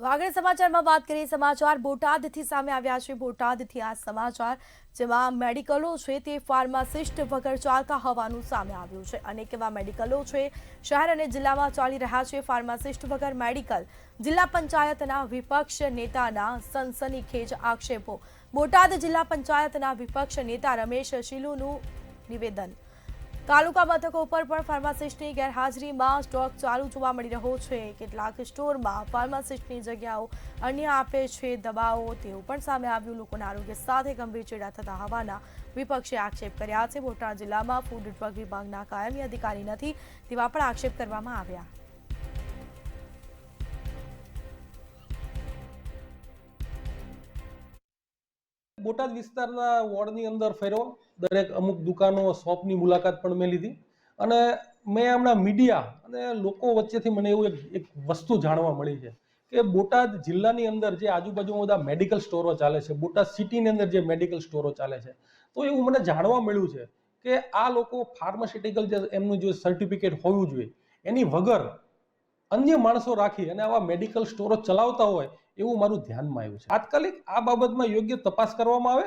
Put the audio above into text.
તો આગળ સમાચારમાં વાત કરીએ, સમાચાર બોટાદથી સામે આવ્યા છે. બોટાદથી આ સમાચાર, જેમાં મેડિકલો છે તે ફાર્માસિસ્ટ વગર ચાલતા હોવાનું સામે આવ્યું છે. અનેક એવા મેડિકલો છે શહેર અને જિલ્લામાં ચાલી રહ્યા છે. ફાર્માસિસ્ટ વગર મેડિકલ, જિલ્લા પંચાયતના વિપક્ષ નેતાના સનસનીખેજ આક્ષેપો. બોટાદ જિલ્લા પંચાયતના વિપક્ષ નેતા રમેશ શિલુનું નિવેદન. તાલુકા મથકો ઉપર પણ ફાર્માસિસ્ટની ગેરહાજરીમાં સ્ટોક ચાલુ જોવા મળી રહ્યો છે. કેટલાક સ્ટોરમાં ફાર્માસિસ્ટની જગ્યાઓ અન્ય આપે છે દવાઓ તેવું પણ સામે આવ્યું. લોકોના આરોગ્ય સાથે ગંભીર ચેડા થતા હોવાના વિપક્ષે આક્ષેપ કર્યા છે. બોટાદ જિલ્લામાં ફૂડ ડ્રગ વિભાગના કાયમી અધિકારી નથી તેવા પણ આક્ષેપ કરવામાં આવ્યા. બોટાદ વિસ્તારના વોર્ડની અંદર ફેર્યો દરેક અમુક દુકાનો, શોપની મુલાકાત પણ મેં લીધી. અને મેં હમણાં મીડિયા અને લોકો વચ્ચેથી મને એવું એક એક વસ્તુ જાણવા મળી છે કે બોટાદ જિલ્લાની અંદર જે આજુબાજુમાં બધા મેડિકલ સ્ટોરો ચાલે છે, બોટાદ સિટીની અંદર જે મેડિકલ સ્ટોરો ચાલે છે, તો એવું મને જાણવા મળ્યું છે કે આ લોકો ફાર્માસ્યુટિકલ જે એમનું જે સર્ટિફિકેટ હોવું જોઈએ, એની વગર અન્ય માણસો રાખી અને આવા મેડિકલ સ્ટોરો ચલાવતા હોય એવું મારું ધ્યાનમાં આવ્યું છે. તાત્કાલિક આ બાબતમાં યોગ્ય તપાસ કરવામાં આવે.